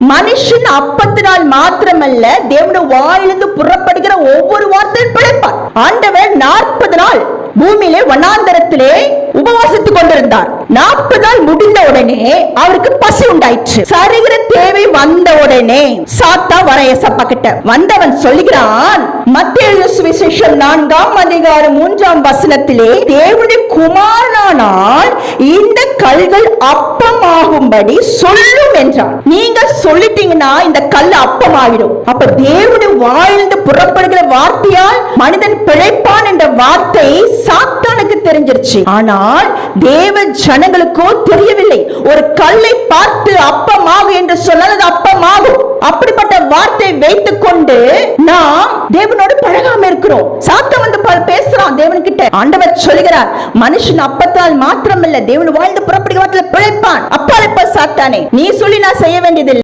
மனுஷன் அப்பத்தினால் மாத்திரமல்ல தேவனுடைய வாயிலிருந்து புறப்படுகிற ஒவ்வொரு வார்த்தையும் பிழைப்பார் ஆண்டவர் நாற்பது நாள் பூமியிலே வண்ணாந்தரத்திலே உபவாசித்துக் கொண்டிருந்தார். நாற்பது நாள் முடிந்த உடனே அவருக்கு பசி உண்டாயிற்று. சரீர தேவை வந்த சாத்தா வர ஏசப்பா கிட்ட. வந்தவன் சொல்லுகிறான் மத்திய சுவிசேஷம் நான்காம் அதிகாரம் மூன்றாம் வசனத்திலே தேவனுடைய குமாரனானால் இந்த கல்கள் அப்பமாகும்படி சொல்லும் என்றான். நீங்க சொல்லிட்டீங்கன்னா இந்த கல் அப்பமாகிடும். அப்ப தேவனுடைய வாயிலிருந்து புறப்படுகிற வார்த்தையால் மனிதன் பிழைப்பான் என்ற வார்த்தை சாத்தானுக்கு தெரிஞ்சிருச்சு. ஆனால் தேவ ஜனங்களுக்கோ தெரியவில்லை. ஒரு கல்லை பார்த்து அப்பமாகும் என்று சொன்னால் அது அப்பமாகும். அப்படிப்பட்ட வார்த்தை வைத்துக் கொண்டு நாம் தேவனோடு பழகாம இருக்கிறோம். சாத்தம் வந்து ப- பேசுறான் தேவன் கிட்ட ஆண்டவர் சொல்கிறார் மனுஷன் அப்பத்தால் மாத்திரமல்ல தேவன் வாழ்ந்து புறப்படுகிற வார்த்தையில பிழைப்பான். அப்பால் இப்ப சாத்தானே நீ சொல்லி நான் செய்ய வேண்டியதில்லை.